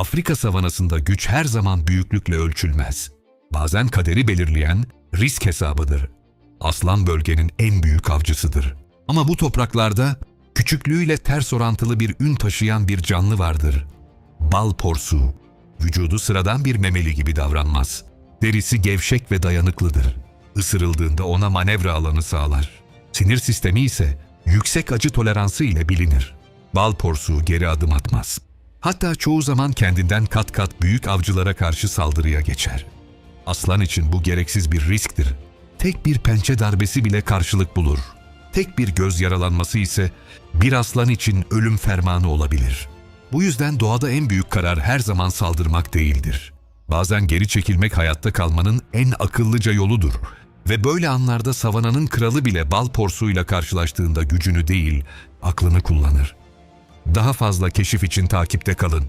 Afrika savanasında güç her zaman büyüklükle ölçülmez. Bazen kaderi belirleyen risk hesabıdır. Aslan bölgenin en büyük avcısıdır. Ama bu topraklarda küçüklüğüyle ters orantılı bir ün taşıyan bir canlı vardır. Bal porsuğu. Vücudu sıradan bir memeli gibi davranmaz. Derisi gevşek ve dayanıklıdır. Isırıldığında ona manevra alanı sağlar. Sinir sistemi ise yüksek acı toleransı ile bilinir. Bal porsuğu geri adım atmaz. Hatta çoğu zaman kendinden kat kat büyük avcılara karşı saldırıya geçer. Aslan için bu gereksiz bir risktir. Tek bir pençe darbesi bile karşılık bulur. Tek bir göz yaralanması ise bir aslan için ölüm fermanı olabilir. Bu yüzden doğada en büyük karar her zaman saldırmak değildir. Bazen geri çekilmek hayatta kalmanın en akıllıca yoludur. Ve böyle anlarda savananın kralı bile bal porsuğuyla karşılaştığında gücünü değil, aklını kullanır. Daha fazla keşif için takipte kalın.